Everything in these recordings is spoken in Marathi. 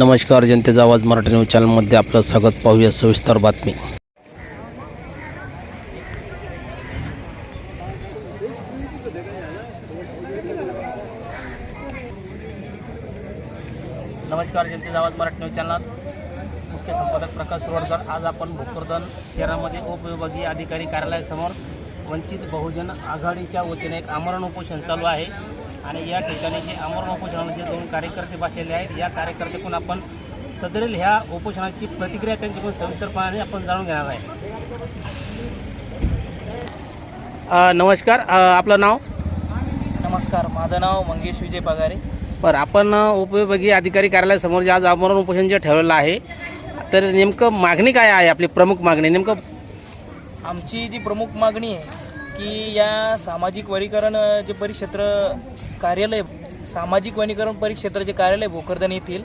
नमस्कार जनतेचा आवाज मराठी न्यूज चॅनलमध्ये आपलं स्वागत. पाहूया सविस्तर बातमी. नमस्कार जनतेचा आवाज मराठी न्यूज चॅनल मुख्य संपादक प्रकाश सुरडकर आज आपण भोकरदन शहरामध्ये उपविभागीय अधिकारी कार्यालयासमोर वंचित बहुजन आघाडीच्या वतीने एक आमरण उपोषण चालू आहे. आणि या ठिकाणी जे आमरण उपोषणाचे दोन कार्यकर्ते बसलेले आहेत या कार्यकर्त्याकडून आपण सदरील ह्या उपोषणाची प्रतिक्रिया त्यांच्याकडून सविस्तरपणाने आपण जाणून घेणार आहे. नमस्कार. आपलं नाव? नमस्कार माझं नाव मंगेश विजय पगारे. बरं आपण उपविभागीय अधिकारी कार्यालयासमोर जे आज आमरण उपोषण जे ठेवलेलं आहे तर नेमकं मागणी काय आहे आपली प्रमुख मागणी? नेमकं आमची जी प्रमुख मागणी आहे की या सामाजिक वनीकरण जे परिक्षेत्र कार्यालय सामाजिक वनीकरण परिक्षेत्र जे कार्यालय भोकरदन येथील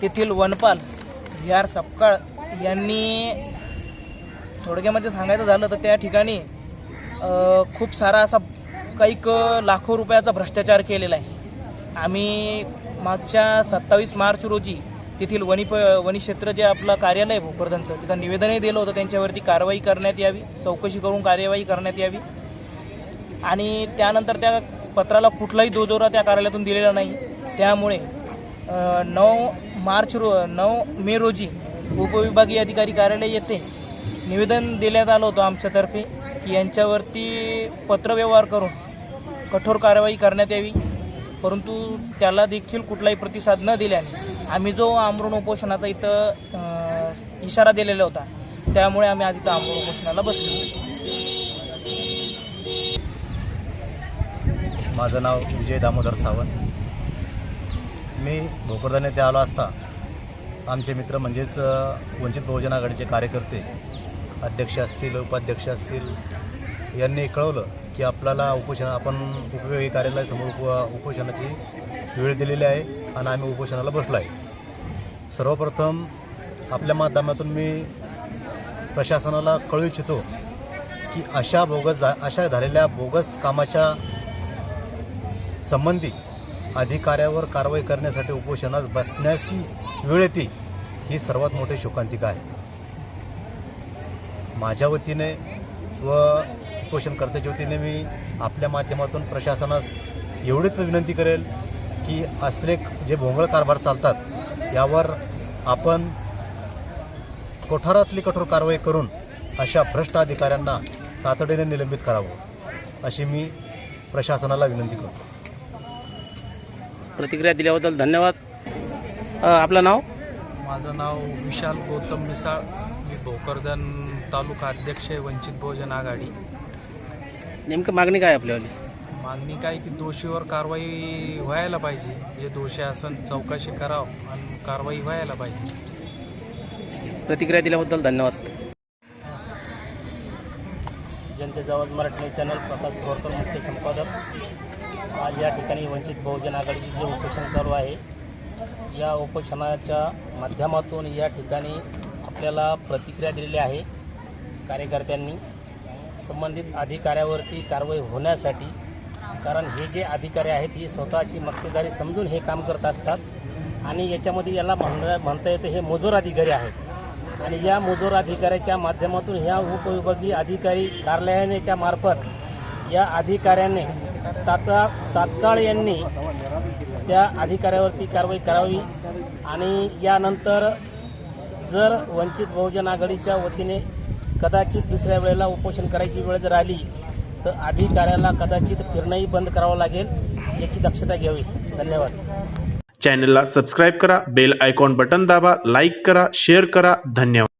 तेथील वनपाल व्ही आर सपकाळ यांनी थोडक्यामध्ये सांगायचं झालं तर त्या ठिकाणी खूप सारा असा काही क लाखो रुपयाचा भ्रष्टाचार केलेला आहे. आम्ही मागच्या सत्तावीस मार्च रोजी तेथील वनी प वनीक्षेत्र जे आपलं कार्यालय भोकरदनचं तिथं निवेदनही दिलं होतं त्यांच्यावरती कारवाई करण्यात यावी चौकशी करून कार्यवाही करण्यात यावी. आणि त्यानंतर त्या पत्राला कुठलाही दोजोरा त्या कार्यालयातून दिलेला नाही. त्यामुळे नऊ मार्च रो नऊ मे रोजी उपविभागीय अधिकारी कार्यालय येथे निवेदन देण्यात आलं होतं आमच्यातर्फे की यांच्यावरती पत्रव्यवहार करून कठोर कारवाई करण्यात यावी. परंतु त्याला देखील कुठलाही प्रतिसाद न दिल्याने आम्ही जो आमरण उपोषणाचा इथं इशारा दिलेला होता त्यामुळे आम्ही आज इथं आमरण उपोषणाला बसलो. माझं नाव विजय दामोदर सावंत. मी भोकरदान येथे आलो असता आमचे मित्र म्हणजेच वंचित बहुजन आघाडीचे कार्यकर्ते अध्यक्ष असतील उपाध्यक्ष असतील यांनी कळवलं की आपल्याला उपोषण आपण उपयोगी कार्यालयासमोर उप उपोषणाची वेळ दिलेली आहे आणि आम्ही उपोषणाला बसलो आहे. सर्वप्रथम आपल्या माध्यमातून मी प्रशासनाला कळू इच्छितो की अशा बोगस झा अशा झालेल्या बोगस कामाच्या संबंधी अधिकाऱ्यावर कारवाई करण्यासाठी उपोषणास बसण्याची वेळ येते ही सर्वात मोठी शोकांतिका आहे. माझ्या वतीने व उपोषणकर्त्याच्या वतीने मी आपल्या माध्यमातून प्रशासनास एवढीच विनंती करेल की असले जे भोंगळ कारभार चालतात यावर आपण कोठारातली कठोर कारवाई करून अशा भ्रष्ट अधिकाऱ्यांना तातडीने निलंबित करावं अशी मी प्रशासनाला विनंती करतो. प्रतिक्रिया दिल्याबद्दल धन्यवाद. अ, आपलं नाव? माझं नाव विशाल गौतम मिसाळ. मी भोकरदन तालुका अध्यक्ष आहे वंचित बहुजन आघाडी. नेमकं मागणी काय आहे आपल्यावाली? मागणी काय की दोषीवर कारवाई व्हायला पाहिजे. जे दोषी असन चौकशी करावं आणि कारवाई व्हायला पाहिजे. प्रतिक्रिया दिल्याबद्दल धन्यवाद. जनतेचा आवाज मराठी न्यूज चॅनल प्रकाश गोरकर मुख्य संपादक. आज या ठिकाणी वंचित बहुजन आघाडीचे जे उपोषण चालू आहे या उपोषणाच्या माध्यमातून या ठिकाणी आपल्याला प्रतिक्रिया दिलेली आहे कार्यकर्त्यांनी. संबंधित अधिकाऱ्यावरती कारवाई होण्यासाठी कारण हे जे अधिकारी आहेत ही स्वतःची मक्तेदारी समजून हे काम करत असतात आणि याच्यामध्ये याला म्हणण्या म्हणता येतं हे मजूर अधिकारी आहेत. आणि या मजूर अधिकाऱ्याच्या माध्यमातून ह्या उपविभागीय अधिकारी कार्यालयाच्या मार्फत या अधिकाऱ्याने तात्काळ तात्काळ यांनी त्या अधिकाऱ्यावरती कारवाई करावी आणि यानंतर जर वंचित बहुजन आघाडीच्या वतीने कदाचित दुसऱ्या वेळेला उपोषण करायची वेळ जर आली तर अधिकाऱ्याला कदाचित फिरणंही बंद करावं लागेल याची दक्षता घ्यावी. धन्यवाद. चॅनलला सबस्क्राईब करा बेल आयकॉन बटन दाबा लाईक करा शेअर करा धन्यवाद